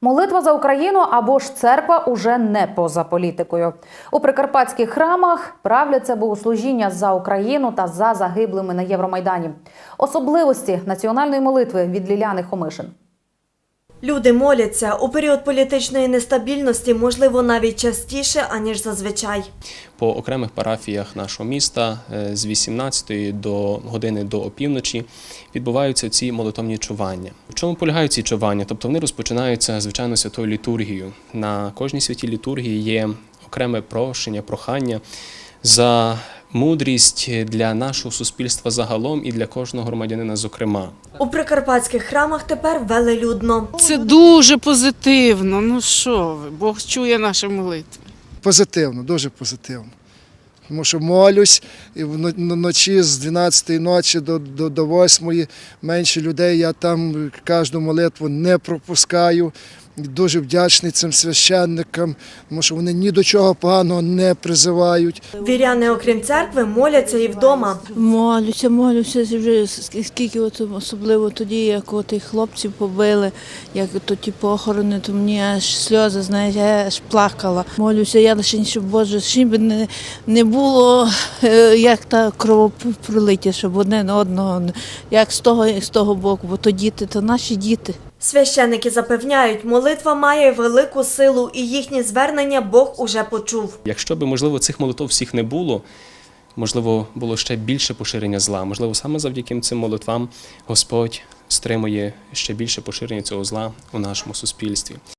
Молитва за Україну або ж церква уже не поза політикою. У прикарпатських храмах правляться богослужіння за Україну та за загиблими на Євромайдані. Особливості національної молитви від Ліляни Хомишин. Люди моляться у період політичної нестабільності, можливо, навіть частіше, аніж зазвичай. По окремих парафіях нашого міста е, з 18 до години до опівночі відбуваються ці молитовні чування. В чому полягають ці чування? Тобто вони розпочинаються звичайно святою літургією. На кожній святій літургії є окреме прошення, прохання за мудрість для нашого суспільства загалом і для кожного громадянина, зокрема. У прикарпатських храмах тепер велелюдно. Це дуже позитивно. Ну що ви, Бог чує наші молитви. Позитивно, дуже позитивно. Тому що молюсь і вно- вночі з 12 ночі до, до, до 8 менше людей. Я там кожну молитву не пропускаю. Дуже вдячний цим священникам, тому що вони ні до чого поганого не призивають. Віряни, окрім церкви, моляться і вдома. Молюся, молюся вже скільки от, особливо тоді, як от тих хлопців побили, як то ті похорони, то мені аж сльози, знаєш, я аж плакала. Молюся, я лише щоб Боже, щоб не, не було е, як та кровопролиття, щоб одне на одного, як з того, як з того боку, бо то діти, то наші діти. Священники запевняють, молитва має велику силу, і їхні звернення Бог уже почув. Якщо би, можливо, цих молитв всіх не було, можливо, було ще більше поширення зла. Можливо, саме завдяки цим молитвам Господь стримує ще більше поширення цього зла у нашому суспільстві.